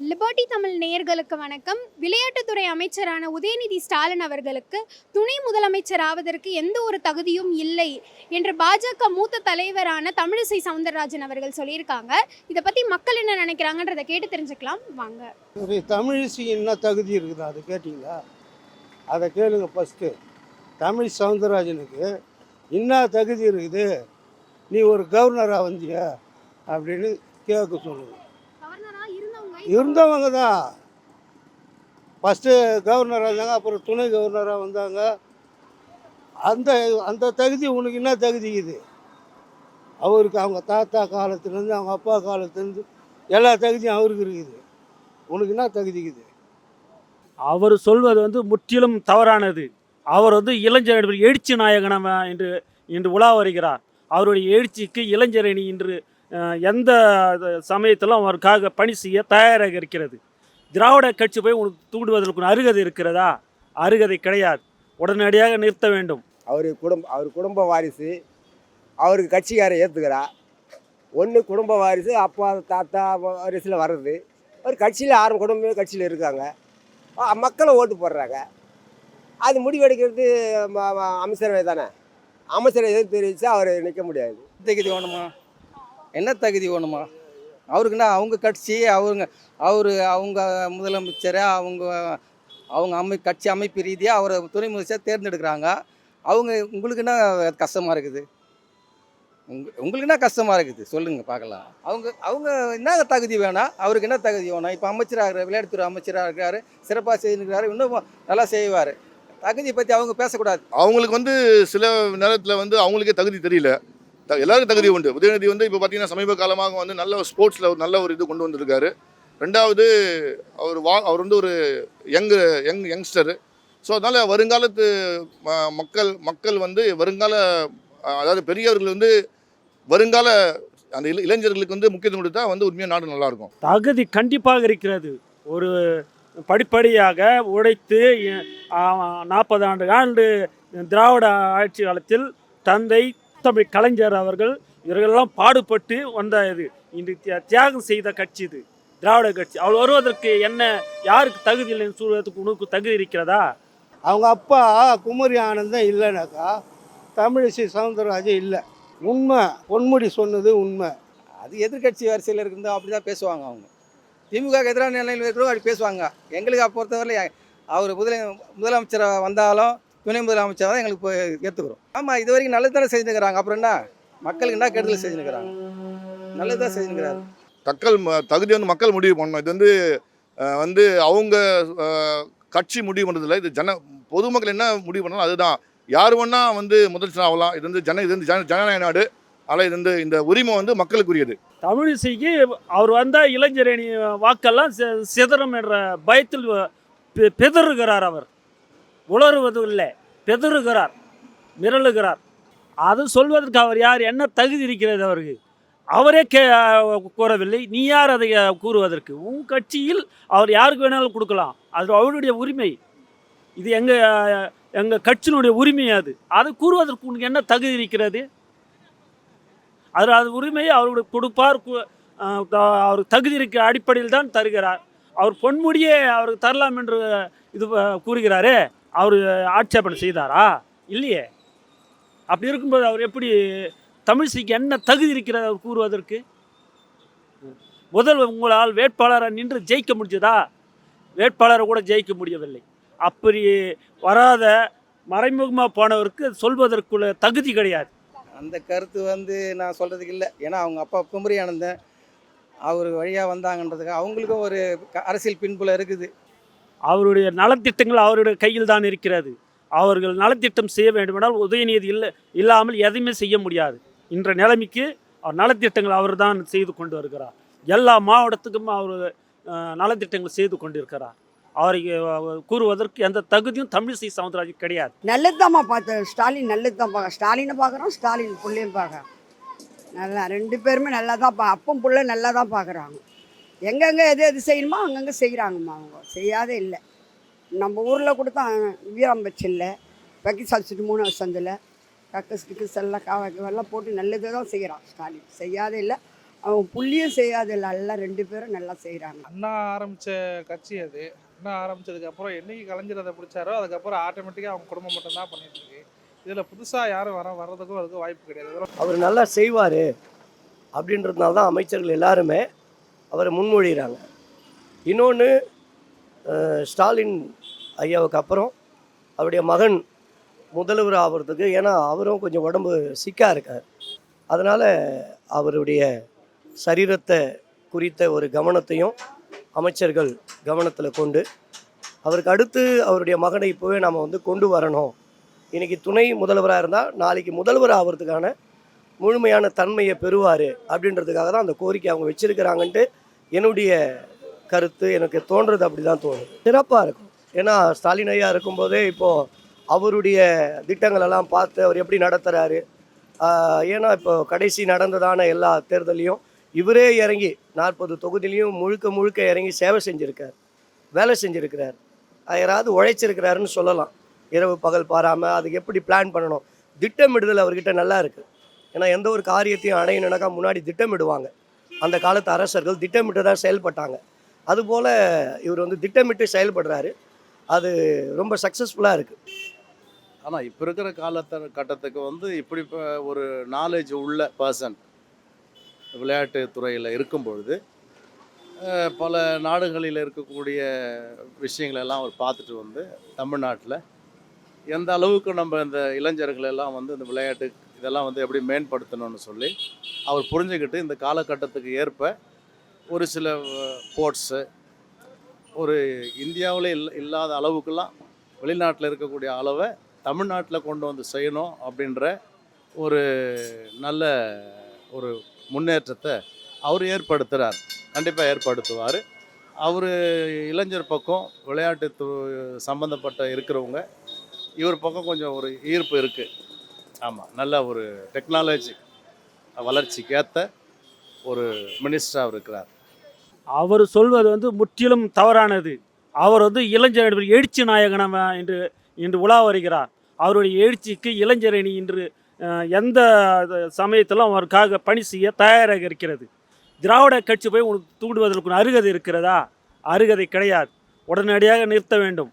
Liberty Tamil நேயர்களுக்கு வணக்கம். விளையாட்டுத்துறை அமைச்சரான உதயநிதி ஸ்டாலின் அவர்களுக்கு துணை முதலமைச்சர் ஆவதற்கு எந்த ஒரு தகுதியும் இல்லை என்று பாஜக மூத்த தலைவரான தமிழிசை சவுந்தரராஜன் அவர்கள் சொல்லியிருக்காங்க. இதை பற்றி மக்கள் என்ன நினைக்கிறாங்கன்றதை கேட்டு தெரிஞ்சுக்கலாம். வாங்க. ஒரு தமிழிசை என்ன தகுதி இருக்குது அதை கேட்டிங்களா? அதை கேளுங்க ஃபஸ்ட்டு தமிழ் சவுந்தரராஜனுக்கு என்ன தகுதி இருக்குது? நீ ஒரு கவர்னராக வந்திய? அப்படின்னு கேட்க சொல்லுங்கள் இருந்தவங்க தான் ஃபஸ்ட்டு கவர்னராக இருந்தாங்க அப்புறம் துணை கவர்னராக வந்தாங்க. அந்த அந்த தகுதி உனக்கு என்ன தகுதி இது? அவருக்கு அவங்க தாத்தா காலத்துலேருந்து அவங்க அப்பா காலத்துலேருந்து எல்லா தகுதியும் அவருக்கு இருக்குது. உனக்கு என்ன தகுதிக்குது அவர் சொல்வது வந்து முற்றிலும் தவறானது. அவர் வந்து இளைஞர் எழுச்சி நாயகனம் என்று இன்று உலா வருகிறார். அவருடைய எழுச்சிக்கு இளைஞரணி இன்று எந்த சமயத்திலும் அவருக்காக பணி செய்ய தயாராக இருக்கிறது. திராவிட கட்சி போய் உனக்கு தூண்டுவதற்கு அருகதை இருக்கிறதா? அருகதை கிடையாது. உடனடியாக நிறுத்த வேண்டும். அவர் குடும்ப அவர் குடும்ப வாரிசு அவருக்கு கட்சிக்காரை ஏற்றுக்கிறா ஒன்று குடும்ப வாரிசு அப்பா தாத்தா வாரிசில் வர்றது. ஒரு கட்சியில் ஆறு குடும்பமே கட்சியில் இருக்காங்க. அ, மக்களும் ஓட்டு போடுறாங்க. அது முடிவெடுக்கிறது அமைச்சரவை தானே அமைச்சரை எதிர்த்து தெரிவித்தா அவர் நிற்க முடியாது. தகுதி வேணுமா? என்ன தகுதி வேணுமா? அவருக்குன்னா அவங்க கட்சி அவங்க அவர் அவங்க முதலமைச்சராக அவங்க அவங்க அமை கட்சி அமைப்பு ரீதியாக அவரை துணை முதலமைச்சர் தேர்ந்தெடுக்கிறாங்க. அவங்க உங்களுக்கு என்ன கஷ்டமாக இருக்குது? உங்க உங்களுக்கு என்ன கஷ்டமாக இருக்குது? சொல்லுங்கள் பார்க்கலாம். அவங்க அவங்க என்ன தகுதி வேணாம் அவருக்கு என்ன தகுதி வேணும்? இப்போ அமைச்சராக இருக்கிறார் விளையாட்டுத்துறை அமைச்சராக இருக்கிறாரு சிறப்பாக செய்திருக்கிறாரு இன்னும் நல்லா செய்வார். தகுதியை பற்றி அவங்க பேசக்கூடாது. அவங்களுக்கு வந்து சில நேரத்தில் வந்து அவங்களுக்கே தகுதி தெரியல. எல்லாருக்கும் தகுதி உண்டு. உதயநிதி வந்து இப்போ பார்த்தீங்கன்னா சமீப காலமாக வந்து நல்ல ஸ்போர்ட்ஸில் ஒரு நல்ல ஒரு இது கொண்டு வந்திருக்காரு. ரெண்டாவது அவர் வா அவர் வந்து ஒரு யங் யங் யங்ஸ்டரு. ஸோ அதனால் வருங்காலத்து ம- மக்கள் மக்கள் வந்து வருங்கால அதாவது பெரியவர்கள் வந்து வருங்கால அந்த இளைஞர்களுக்கு வந்து முக்கியத்துவம் கொடுத்தா வந்து உண்மையாக நாடு நல்லாயிருக்கும். தகுதி கண்டிப்பாக இருக்கிறது. ஒரு படிப்படியாக உழைத்து நாற்பது ஆண்டு ஆண்டு திராவிட ஆட்சி காலத்தில் தந்தை தமிழ் கலைஞர் அவர்கள் இவர்களெல்லாம் பாடுபட்டு வந்த இது. இன்று தியா- தியாகம் செய்த கட்சி இது. திராவிட கட்சி. அவர் வருவதற்கு என்ன யாருக்கு தகுதி இல்லைன்னு சொல்வதற்கு உனக்கு தகுதி இருக்கிறதா? அவங்க அப்பா குமரி ஆனந்தம் இல்லைனாக்கா தமிழிசை சவுந்தரராஜன் இல்லை. உண்மை பொன்முடி சொன்னது உண்மை. அது எதிர்க்கட்சி வரிசையில் இருக்கிறது அப்படி தான் பேசுவாங்க அவங்க. திமுக எதிரான நிலையில் இருக்கிறவங்க அப்படி பேசுவாங்க. எங்களுக்கு பொறுத்தவரை அவர் முதல முதலமைச்சராக வந்தாலும் துணை முதலமைச்சராக தான் எங்களுக்கு போய் ஏற்றுக்கிறோம் ஆமாம் இது வரைக்கும் நல்லது தானே செஞ்சுக்கிறாங்க அப்புறம் என்ன? மக்களுக்கு என்ன கெடுதல் செஞ்சுக்கிறாங்க நல்லது தான் செஞ்சுக்கிறாரு தக்கல் ம- தகுதி வந்து மக்கள் முடிவு பண்ணணும். இது வந்து வந்து அவங்க கட்சி முடிவு பண்ணுறதில்ல இது ஜன பொதுமக்கள் என்ன முடிவு பண்ணணும் அதுதான். யார் வேணா வந்து முதலமைச்சர் ஆகலாம். இது வந்து ஜன இது வந்து ஜன ஜனநாயக நாடு. ஆனால் இது வந்து இந்த உரிமை வந்து மக்களுக்குரியது. தமிழிசைக்கு அவர் வந்தால் இளைஞரணி வாக்கெல்லாம் சி- சிதறும் என்ற பயத்தில் பெ- பெதறுகிறார் அவர். உளறுவது இல்லை பெதறுகிறார் மிரளுகிறார். அது சொல்வதற்கு அவர் யார்? என்ன தகுதி இருக்கிறது அவருக்கு? அவரே கே கூறவில்லை. நீ யார் அதை கூறுவதற்கு? உன் கட்சியில் அவர் யாருக்கு வேணாலும் கொடுக்கலாம். அது அவருடைய உரிமை. இது எங்கள் எங்கள் கட்சியினுடைய உரிமை அது. அதை கூறுவதற்கு உனக்கு என்ன தகுதி இருக்கிறது? அது அது உரிமையை அவருக்கு கொடுப்பார். அவர் அவருக்கு தகுதி இருக்கிற அடிப்படையில் தான் தருகிறார். அவர் பொன்முடியே அவருக்கு தரலாம் என்று இது கூறுகிறாரே. அவர் ஆட்சேபனை செய்தாரா? இல்லையே. அப்படி இருக்கும்போது அவர் எப்படி தமிழிசைக்கு என்ன தகுதி இருக்கிறது அவர் கூறுவதற்கு? முதல் உங்களால் வேட்பாளரை நின்று ஜெயிக்க முடிஞ்சதா? வேட்பாளரை கூட ஜெயிக்க முடியவில்லை. அப்படி வராத மறைமுகமாக போனவருக்கு சொல்வதற்குள்ள தகுதி கிடையாது. அந்த கருத்து வந்து நான் சொல்கிறதுக்கு இல்லை. ஏன்னா அவங்க அப்பா குமரி ஆனந்தன் அவர் வழியாக வந்தாங்கன்றதுக்கு அவங்களுக்கும் ஒரு க- அரசியல் பின்புல இருக்குது. அவருடைய நலத்திட்டங்கள் அவருடைய கையில் தான் இருக்கிறது. அவர்கள் நலத்திட்டம் செய்ய வேண்டுமென்றால் உதயநிதி இல்லை இல்லாமல் எதையுமே செய்ய முடியாது. இன்ற நிலைமைக்கு அவர் நலத்திட்டங்கள் அவர் தான் செய்து கொண்டு வருகிறார். எல்லா மாவட்டத்துக்கும் அவர் நலத்திட்டங்கள் செய்து கொண்டிருக்கிறார். அவரை கூறுவதற்கு எந்த தகுதியும் தமிழிசை சவுந்தரராஜன் கிடையாது. நல்லதுதாம்மா பார்த்தேன் ஸ்டாலின் நல்லது தான் பார்க்க ஸ்டாலினை பார்க்குறோம் ஸ்டாலின் பிள்ளையும் பார்க்குறோம் நல்லா ரெண்டு பேருமே நல்லா தான் பா அப்பம் பிள்ளை நல்லா தான் பார்க்குறாங்க. எங்கெங்கே எது எது செய்யணுமோ அங்கங்கே செய்கிறாங்கம்மா அவங்க. செய்யாத இல்லை. நம்ம ஊரில் கொடுத்தா வீராம்பச்சில்ல வக்கி சப்சிடி மூணு சந்தில் கக்கஸ் கிக்கஸ் எல்லாம் காவாக்கு எல்லாம் போட்டு நல்லது தான் செய்கிறான் ஸ்டாலின். செய்யாத இல்லை. அவங்க புள்ளியும் செய்யாது நல்லா ரெண்டு பேரும் நல்லா செய்கிறாங்க அண்ணா ஆரம்பித்த கட்சி அது. அண்ணா ஆரம்பிச்சதுக்கப்புறம் என்னைக்கு கலைஞர் அதை பிடிச்சாரோ அதுக்கப்புறம் ஆட்டோமேட்டிக்காக அவங்க குடும்பம் மட்டும்தான் பண்ணிட்டு இருக்கு. இதில் புதுசாக யாரும் வர வர்றதுக்கும் அதுக்கும் வாய்ப்பு கிடையாது. அவர் நல்லா செய்வார் அப்படின்றதுனால தான் அமைச்சர்கள் எல்லாருமே அவரை முன்மொழிகிறாங்க. இன்னொன்று ஸ்டாலின் ஐயாவுக்கு அப்புறம் அவருடைய மகன் முதல்வர் ஆகிறதுக்கு ஏன்னா அவரும் கொஞ்சம் உடம்பு சிக்காக இருக்கார். அதனால் அவருடைய சரீரத்தை குறித்த ஒரு கவனத்தையும் அமைச்சர்கள் கவனத்தில் கொண்டு அவருக்கு அடுத்து அவருடைய மகனை இப்போவே நாம் வந்து கொண்டு வரணும். இன்றைக்கி துணை முதல்வராக இருந்தால் நாளைக்கு முதல்வர் ஆகிறதுக்கான முழுமையான தன்மையை பெறுவார் அப்படின்றதுக்காக தான் அந்த கோரிக்கை அவங்க வச்சுருக்கிறாங்கன்ட்டு என்னுடைய கருத்து எனக்கு தோன்றது அப்படி தான் தோணும் சிறப்பாக இருக்கும். ஏன்னா ஸ்டாலின் ஐயா இருக்கும்போதே இப்போது அவருடைய திட்டங்களெல்லாம் பார்த்து அவர் எப்படி நடத்துகிறாரு ஏன்னா இப்போ கடைசி நடந்ததான எல்லா தேர்தலையும் இவரே இறங்கி நாற்பது தொகுதியிலையும் முழுக்க முழுக்க இறங்கி சேவை செஞ்சுருக்கார் வேலை செஞ்சுருக்கிறார். யாராவது உழைச்சிருக்கிறாருன்னு சொல்லலாம். இரவு பகல் பாராமல் அதுக்கு எப்படி பிளான் பண்ணணும்? திட்டமிடுதல் அவர்கிட்ட நல்லா இருக்குது ஏன்னா எந்த ஒரு காரியத்தையும் அடையணுனாக்கா முன்னாடி திட்டமிடுவாங்க. அந்த காலத்து அரசர்கள் திட்டமிட்டு தான் செயல்பட்டாங்க. அதுபோல் இவர் வந்து திட்டமிட்டு செயல்படுறாரு. அது ரொம்ப சக்ஸஸ்ஃபுல்லாக இருக்குது ஆனால் இப்போ இருக்கிற காலத்த கட்டத்துக்கு வந்து இப்படி இப்போ ஒரு நாலேஜ் உள்ள பர்சன் விளையாட்டு துறையில் இருக்கும் பொழுது பல நாடுகளில் இருக்கக்கூடிய விஷயங்களெல்லாம் அவர் பார்த்துட்டு வந்து தமிழ்நாட்டில் எந்த அளவுக்கு நம்ம இந்த இளைஞர்களெல்லாம் வந்து இந்த விளையாட்டு இதெல்லாம் வந்து எப்படி மேம்படுத்தணும்னு சொல்லி அவர் புரிஞ்சுக்கிட்டு இந்த காலகட்டத்துக்கு ஏற்ப ஒரு சில ஸ்போர்ட்ஸு ஒரு இந்தியாவில் இல் இல்லாத அளவுக்கெல்லாம் வெளிநாட்டில் இருக்கக்கூடிய அளவை தமிழ்நாட்டில் கொண்டு வந்து செய்யணும் அப்படின்ற ஒரு நல்ல ஒரு முன்னேற்றத்தை அவர் ஏற்படுத்துகிறார் கண்டிப்பாக ஏற்படுத்துவார். அவர் இளைஞர் பக்கம் விளையாட்டு து சம்மந்தப்பட்ட இருக்கிறவங்க இவர் பக்கம் கொஞ்சம் ஒரு ஈர்ப்பு இருக்குது ஆமாம் நல்ல ஒரு டெக்னாலஜி வளர்ச்சிக்கேற்ற ஒரு மினிஸ்டராக இருக்கிறார். அவர் சொல்வது வந்து முற்றிலும் தவறானது. அவர் வந்து இளைஞர் எழுச்சி நாயகனம் என்று இன்று உலா வருகிறார். அவருடைய எழுச்சிக்கு இளைஞரணி இன்று எந்த சமயத்திலும் அவருக்காக பணி செய்ய தயாராக இருக்கிறது. திராவிட கட்சி போய் உனக்கு தூண்டுவதற்கு அருகதை இருக்கிறதா? அருகதை கிடையாது. உடனடியாக நிறுத்த வேண்டும்.